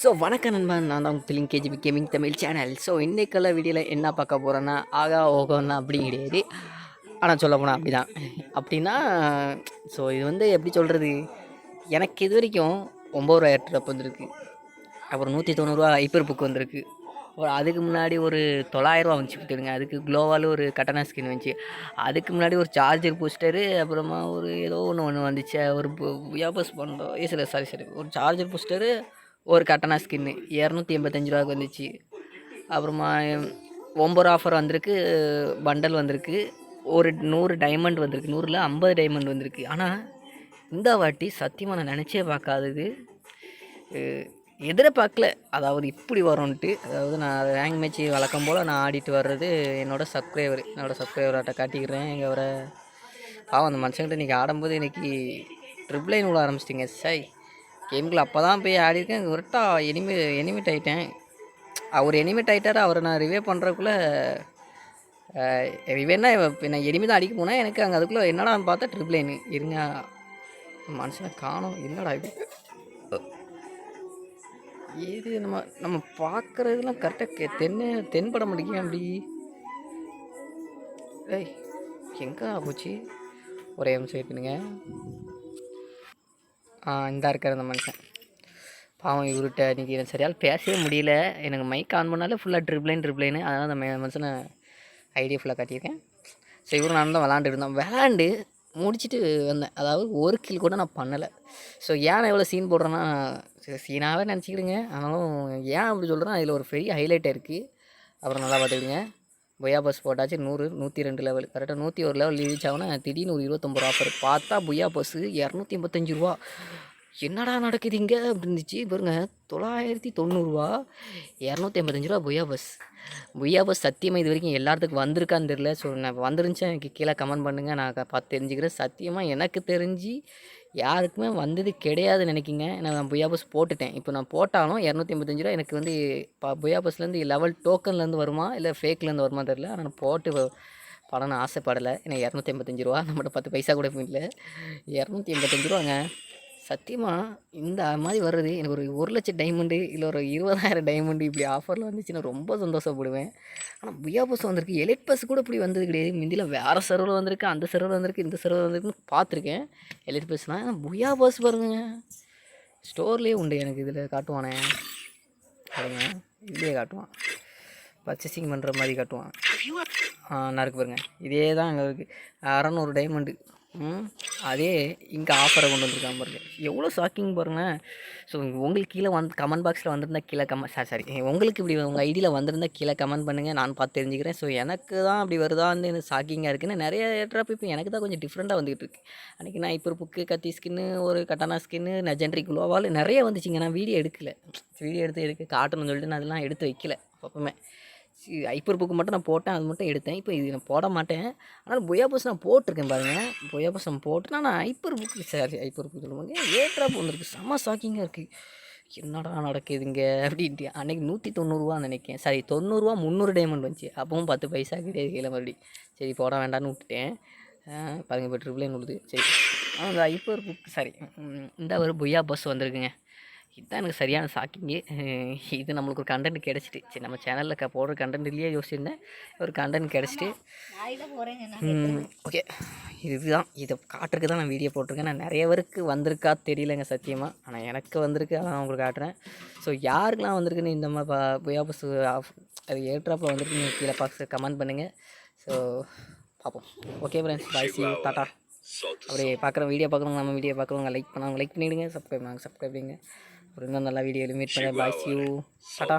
So வணக்கம் நண்பா. நான் தான் feeling KGB gaming Tamil channel. So இன்றைக்குள்ள வீடியோவில் என்ன பார்க்க போகிறேன்னா ஆகா ஓகோன்னா அப்படி கிடையாது. ஆனால் சொல்ல போனால் அப்படி தான் அப்படின்னா ஸோ இது வந்து எப்படி சொல்கிறது எனக்கு இது வரைக்கும் ஒம்பது ரூபா ஏர்ட்ராப் வந்திருக்கு. அப்புறம் நூற்றி தொண்ணூறுரூவா ஐப்பர் புக் வந்திருக்கு. ஒரு அதுக்கு முன்னாடி ஒரு தொள்ளாயிரரூவா வந்துச்சு கொடுத்துருங்க அதுக்கு க்ளோவால் ஒரு கட்டண ஸ்கின் வந்துச்சு. அதுக்கு முன்னாடி ஒரு சார்ஜர் பூஸ்டரு அப்புறமா ஒரு ஏதோ ஒன்று ஒன்று வந்துச்சு. ஒரு வியாபஸ் பண்ணோம் ஏ சாரி ஒரு சார்ஜர் பூஸ்டரு ஒரு கட்டண ஸ்கின்னு இரநூத்தி எண்பத்தஞ்சு ரூபாய்க்கு வந்துச்சு. அப்புறமா ஒம்பது ஆஃபர் வந்திருக்கு பண்டல் வந்திருக்கு. ஒரு நூறு டைமண்ட் வந்திருக்கு. நூறில் ஐம்பது டைமண்ட் வந்திருக்கு. ஆனால் இந்த வாட்டி சத்தியமாக நான் நினச்சே பார்க்காதது. எதிர்பார்க்கல. அதாவது இப்படி வரும்ன்ட்டு. அதாவது நான் ரேங்க் மேட்ச் வழக்கம் போல் நான் ஆடிட்டு வர்றது என்னோடய சப்ஸ்கிரைபர் என்னோடய சப்ஸ்கிரைபர்கிட்ட காட்டிக்கிறேன். எங்கள் அவரை பாவம் அந்த மனுஷங்கிட்ட இன்றைக்கி ஆடும்போது இன்னைக்கு ட்ரிப்ளைன் லைன் ஆரம்பிச்சிட்டிங்க. சை. கேமுக்குள்ள அப்போ தான் போய் ஆடிருக்கேன் கரெக்டாக எனிமி எனிமிட் ஆகிட்டேன் அவர் எனிமிட் ஆகிட்டார் அவரை நான் ரிவே பண்ணுறதுக்குள்ளே ரிவேன்னா இப்போ நான் எனிமி தான் அடிக்க போனேன். எனக்கு அங்கே அதுக்குள்ளே என்னடான்னு பார்த்தா ட்ரிப்ளைனு இருங்க. மனுஷனை காணும். என்னடா இது? ஏது நம்ம நம்ம பார்க்குறதுலாம் கரெக்டாக தென்ன தென்பட மாட்டேங்க அப்படி? ஏய் எங்கே போச்சு? ஒரே நிமிஷம் பண்ணுங்க. இந்த இருக்கிற அந்த மனுஷன். பாவம் இவர்கிட்ட இன்றைக்கி எனக்கு சரியால் பேசவே முடியல. எனக்கு மைக் ஆன் பண்ணாலே ஃபுல்லாக ட்ரிப்ளைன் ட்ரிப்ளைனு அதனால் அந்த மே- மனுஷனை ஐடியா ஃபுல்லாக காட்டியிருக்கேன். ஸோ இவரும் நான் தான் விளாண்டு இருந்தோம். விளாண்டு முடிச்சுட்டு வந்தேன். அதாவது ஒரு கில் கூட நான் பண்ணலை. ஸோ ஏன் நான் எவ்வளோ சீன் போடுறேன்னா சீனாகவே நினச்சிக்கிடுங்க. ஆனாலும் ஏன் அப்படி சொல்கிறேன்னா அதில் ஒரு பெரிய ஹைலைட் இருக்குது அப்புறம் நல்லா பார்த்துக்கிடுங்க. புயா பஸ் போட்டாச்சு. நூறு நூற்றி ரெண்டு லெவல் கரெக்டாக நூற்றி ஒரு லெவல் ரீச் ஆகுனா திடீர்னு ஒரு இருபத்தொம்பது ரூபா ஆஃபர் பார்த்தா புயா பஸ்ஸு இரநூத்தி ஐம்பத்தஞ்சு ரூபா. என்னடா நடக்குது இங்கே? அப்படி இருந்துச்சு. பாருங்க தொள்ளாயிரத்தி தொண்ணூறுரூவா இரநூத்தி ஐம்பத்தஞ்சு ரூபா புயா பஸ் புயா பஸ் சத்தியமாக இது வரைக்கும் எல்லாத்துக்கும் வந்திருக்கான்னு தெரில ஸோ நான் வந்துருந்துச்சா எனக்கு கீழே கமெண்ட் பண்ணுங்கள் நான் பார்த்து தெரிஞ்சுக்கிறேன். சத்தியமாக எனக்கு தெரிஞ்சு யாருக்குமே வந்தது கிடையாதுன்னு நினைக்கிங்க நான் புயா பஸ் போட்டுட்டேன். இப்போ நான் போட்டாலும் இரநூத்தி ஐம்பத்தஞ்சு ரூபா எனக்கு வந்து ப புயா பஸ்லேருந்து லெவல் டோக்கன்லேருந்து வருமா? இல்லை ஃபேக்லேருந்து வருமா தெரில ஆனால் நான் போட்டு வ- ஆசைப்படலை. ஏன்னா இரநூத்தி ஐம்பத்தஞ்சு ரூபா நம்மகிட்ட பத்து பைசா கூட இல்லை இரநூத்தி எண்பத்தஞ்சு ரூபாங்க. சத்தியமாக இந்த மாதிரி வர்றது எனக்கு ஒரு ஒரு லட்சம் டைமண்டு இல்லை ஒரு இருபதாயிரம் டைமண்டு இப்படி ஆஃபரில் வந்துச்சுன்னா ரொம்ப சந்தோஷப்படுவேன். ஆனால் புயா பஸ் வந்திருக்கு. எலைட் பஸ் கூட இப்படி வந்தது கிடையாது. முந்தியில் வேறு சர்வரில் வந்திருக்கு அந்த சர்வரில் வந்திருக்கு இந்த சர்வரில் வந்திருக்குன்னு பார்த்துருக்கேன். எலைட் பஸ்னால் ஆனால் புயா பஸ் பாருங்க. ஸ்டோர்லேயே உண்டு எனக்கு இதில் காட்டுவானே. பாருங்க. இதுலேயே காட்டுவான். பர்ச்சேசிங் பண்ணுற மாதிரி காட்டுவான். ஆ நான் இருக்கு பாருங்க. இதே தான் அங்கே இருக்குது அறநூறு டைமண்டு அதே இங்கே ஆஃபரை கொண்டு வந்திருக்கான் பாருங்க. எவ்வளோ ஷாக்கிங் பாருங்கள் ஸோ உங்களுக்கு கீழே வந்து கமெண்ட் பாக்ஸில் வந்திருந்தால் கீழே கமெண்ட் சாரி சாரி உங்களுக்கு இப்படி உங்கள் ஐடியில் வந்திருந்தால் கீழே கமெண்ட் பண்ணுங்கள் நான் பார்த்து தெரிஞ்சுக்கிறேன். ஸோ எனக்கு தான் அப்படி வருதான்னு எனக்கு ஷாக்கிங்காக இருக்குன்னு நிறைய ட்ராப் இப்போ எனக்கு தான் கொஞ்சம் டிஃப்ரெண்ட்டாக வந்துகிட்டு இருக்கு. அன்றைக்கி நான் இப்போ புக்கு கத்தி ஸ்கின்னு ஒரு கட்டானா ஸ்கின்னு நெஜெண்ட்ரி குலோவால் நிறைய வந்துச்சுங்க. நான் வீடியோ எடுக்கல. வீடியோ எடுத்து எடுக்க காட்டணும்னு சொல்லிட்டு நான் அதெல்லாம் எடுத்து வைக்கல. எப்பவுமே. ஐப்பர் புக்கு மட்டும் நான் போட்டேன் அது மட்டும் எடுத்தேன். இப்போ இது நான் போட மாட்டேன். ஆனால் புயா பஸ் நான் போட்டிருக்கேன் பாருங்கள் புயா பஸ் நான் போட்டு நான் hyper book sorry hyper book சொல்லுவாங்க. ஏட்ராப் வந்திருக்கு. செம்ம ஷாக்கிங்காக இருக்குது என்னடா நடக்குதுங்க? அப்படின்ட்டு. அன்றைக்கி நூற்றி தொண்ணூறுரூவா நினைக்கேன் சாரி தொண்ணூறுரூவா முந்நூறு டைமண்ட் வந்துச்சு. அப்பவும் பத்து பைசா கிடையாது கீழே மறுபடி. சரி போட வேண்டாம்னு விட்டுட்டேன். பாருங்கள் பாருங்க இப்போ ட்ரிபிள் விழுது சரி. அந்த ஐப்பர் புக் சாரி இந்த ஒரு புயா பஸ் வந்திருக்குங்க. இதுதான் எனக்கு சரியான ஷாக்கிங்கு இது நம்மளுக்கு ஒரு கண்டென்ட் கிடச்சிட்டு. சரி நம்ம சேனலில் க போடுற கண்டென்ட் இல்லையே யோசிச்சிருந்தேன். ஒரு கண்டென்ட் கிடச்சிட்டு. ஓகே இதுதான். இதை காட்டுறதுக்கு தான் நான் வீடியோ போட்டிருக்கேன். நான் நிறைய பேருக்கு வந்திருக்கா தெரியலங்க சத்தியமாக ஆனால் எனக்கு வந்திருக்கு அதான் நான் உங்களுக்கு காட்டுறேன். ஸோ யாருக்கெல்லாம் வந்திருக்குன்னு இந்த மாதிரி புயா பஸ் ஆஃப் அது ஏட்ராப்பில் வந்திருக்கு நீங்கள் கீழே பாக்ஸ் கமெண்ட் பண்ணுங்கள் ஸோ பார்ப்போம் okay friends bye see tata அப்படியே பார்க்குற வீடியோ பார்க்குறவங்க நம்ம வீடியோ பார்க்குறவங்க லைக் பண்ணவங்க லைக் பண்ணிவிடுங்க சப்ஸ்கிரைப் பண்ணுவாங்க சப்ஸ்கிரைப் பண்ணுங்க அப்புறம் இன்னும் நல்ல வீடியோ மீட் பண்ண. பாய் யூ டாட்டா